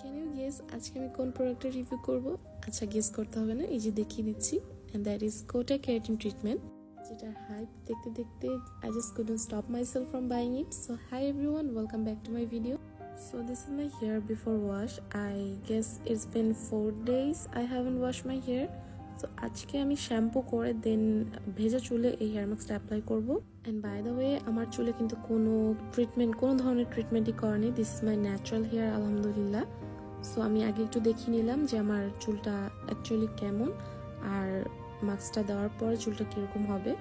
Can you guess আজকে আমি কোন প্রোডাক্টের রিভিউ করব? আচ্ছা গেস করতে হবে না, এই যে দেখিয়ে দিচ্ছি and that is Kota keratin treatment যেটার হাইপ দেখতে দেখতে I just couldn't stop myself from buying it so hi everyone welcome back to my video So, this is my hair before wash. I guess it's been four days I haven't washed my hair. তো আজকে আমি shampoo করে দেন ভেজা চুলে এই hair মাস্কটা apply করব। And by the way আমার চুলে কিন্তু কোনো ট্রিটমেন্ট কোনো ধরনের ট্রিটমেন্টই করেনি। This is my natural hair আলহামদুলিল্লাহ। সো আমি আগে একটু দেখিয়ে নিলাম যে আমার চুলটা অ্যাকচুয়ালি কেমন আর মাস্কটা দেওয়ার পর চুলটা কীরকম হবে।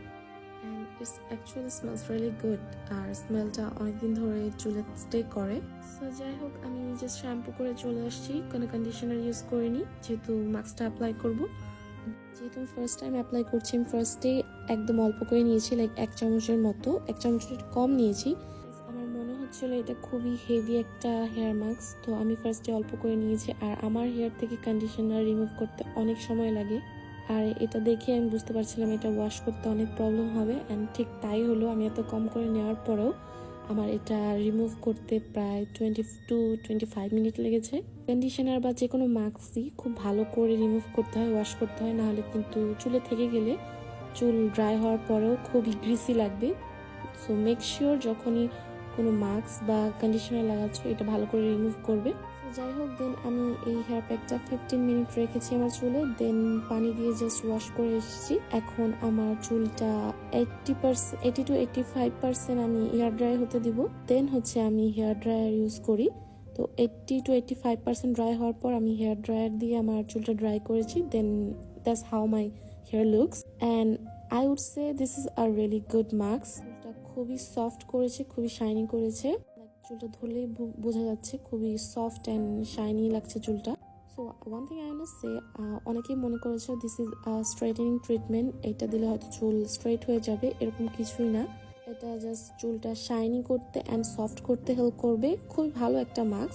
It's actually smells really good আর স্মেলটা অনেকদিন ধরে চুলে স্টে করে। সো যাই হোক, আমি জাস্ট শ্যাম্পু করে চলে আসছি। কোনো কন্ডিশনার ইউজ করিনি, যেহেতু মাস্কটা অ্যাপ্লাই করব। যেহেতু আমি ফার্স্ট টাইম অ্যাপ্লাই করছি, আমি ফার্স্টে একদম অল্প করে নিয়েছি লাইক এক চামচের মতো। এক চামচের কম নিয়েছি। হচ্ছিল এটা খুবই হেভি একটা হেয়ার মাস্ক তো আমি ফার্স্টে অল্প করে নিয়েছি আর আমার হেয়ার থেকে কন্ডিশনার রিমুভ করতে অনেক সময় লাগে। আর এটা দেখে আমি বুঝতে পারছিলাম এটা ওয়াশ করতে অনেক প্রবলেম হবে অ্যান্ড ঠিক তাই হলো আমি এত কম করে নেওয়ার পরেও আমার এটা রিমুভ করতে প্রায় twenty two twenty five minute লেগেছে। কন্ডিশনার বা যে কোনো মাস্কই খুব ভালো করে রিমুভ করতে হয় ওয়াশ করতে হয়, নাহলে কিন্তু চুলে থেকে গেলে চুল ড্রাই হওয়ার পরেও খুবই গ্রিসি লাগবে। সো মেক শিওর যখনই কোনো মাস্ক বা কন্ডিশনার লাগাচ্ছ, এটা ভালো করে রিমুভ করবে। যাই হোক দেন আমি এই হেয়ার প্যাকটা ফিফটিন মিনিট রেখেছি আমার চুলে। দেন পানি দিয়ে জাস্ট ওয়াশ করে এসেছি। এখন আমার চুলটা eighty percent eighty two eighty five percent আমি হেয়ার ড্রাই হতে দিব। দেন হচ্ছে আমি হেয়ার ড্রায়ার ইউজ করি। তো eighty two eighty five percent dry হওয়ার পর আমি হেয়ার ড্রায়ার দিয়ে আমার চুলটা ড্রাই করেছি। Then that's how my hair looks and I would say this is a really good mask খুবই সফট করেছে, খুবই শাইনি করেছে। চুলটা ধরলেই বোঝা যাচ্ছে খুবই সফট অ্যান্ড শাইনি লাগছে চুলটা। So one thing I say অনেকেই মনে করেছে দিস ইজ স্ট্রেটেনিং ট্রিটমেন্ট এটা দিলে হয়তো চুল স্ট্রেট হয়ে যাবে, এরকম কিছুই না। এটা জাস্ট চুলটা শাইনি করতে অ্যান্ড সফট করতে হেল্প করবে। খুবই ভালো একটা মাস্ক